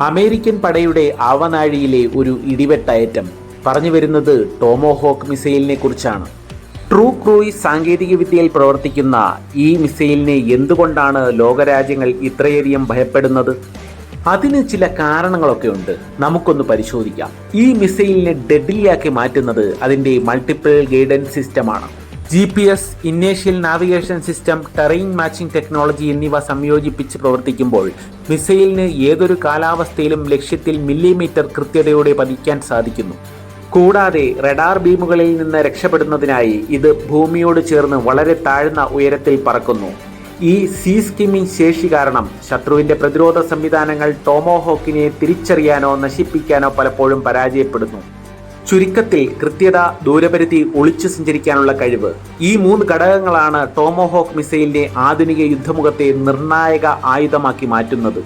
American പടയുടെ ആവനാഴിയിലെ ഒരു ഇടിവെട്ടയറ്റം. പറഞ്ഞു വരുന്നത് ടോമോഹോക്ക് മിസൈലിനെ കുറിച്ചാണ്. ട്രൂ ക്രൂയിസ് സാങ്കേതികവിദ്യയിൽ പ്രവർത്തിക്കുന്ന ഈ മിസൈലിനെ എന്തുകൊണ്ടാണ് ലോകരാജ്യങ്ങൾ ഇത്രയധികം ഭയപ്പെടുന്നത്? അതിന് ചില കാരണങ്ങളൊക്കെ ഉണ്ട്. നമുക്കൊന്ന് പരിശോധിക്കാം. ഈ മിസൈലിനെ ഡെഡ്ലിയാക്കി മാറ്റുന്നത് അതിന്റെ മൾട്ടിപ്പിൾ ഗൈഡൻസ് സിസ്റ്റമാണ് G P S inertial navigation system terrain matching technology എന്നിവ സംയോജിപ്പിച്ച് പ്രവർത്തിക്കുമ്പോൾ മിസൈലിന് ഏതൊരു കാലാവസ്ഥയിലും ലക്ഷ്യത്തിൽ മില്ലിമീറ്റർ കൃത്യതയോടെ പതിക്കാൻ സാധിക്കുന്നു. കൂടാതെ റഡാർ ബീമുകളിൽ നിന്ന് രക്ഷപ്പെടുന്നതിനായി ഇത് ഭൂമിയോട് ചേർന്ന് വളരെ താഴ്ന്ന ഉയരത്തിൽ പറക്കുന്നു. ഈ സീ സ്കിമ്മിംഗ് ശേഷി കാരണം ശത്രുവിന്റെ പ്രതിരോധ സംവിധാനങ്ങൾ ടോമോഹോക്കിനെ തിരിച്ചറിയാനോ നശിപ്പിക്കാനോ പലപ്പോഴും പരാജയപ്പെടുന്നു. ചുരുക്കത്തിൽ കൃത്യത ദൂരപരിധി ഒളിച്ചു സഞ്ചരിക്കാനുള്ള കഴിവ്. ഈ മൂന്ന് ഘടകങ്ങളാണ് ടോമോഹോക്ക് മിസൈലിന്റെ ആധുനിക യുദ്ധമുഖത്തെ നിർണായക ആയുധമാക്കി മാറ്റുന്നത്.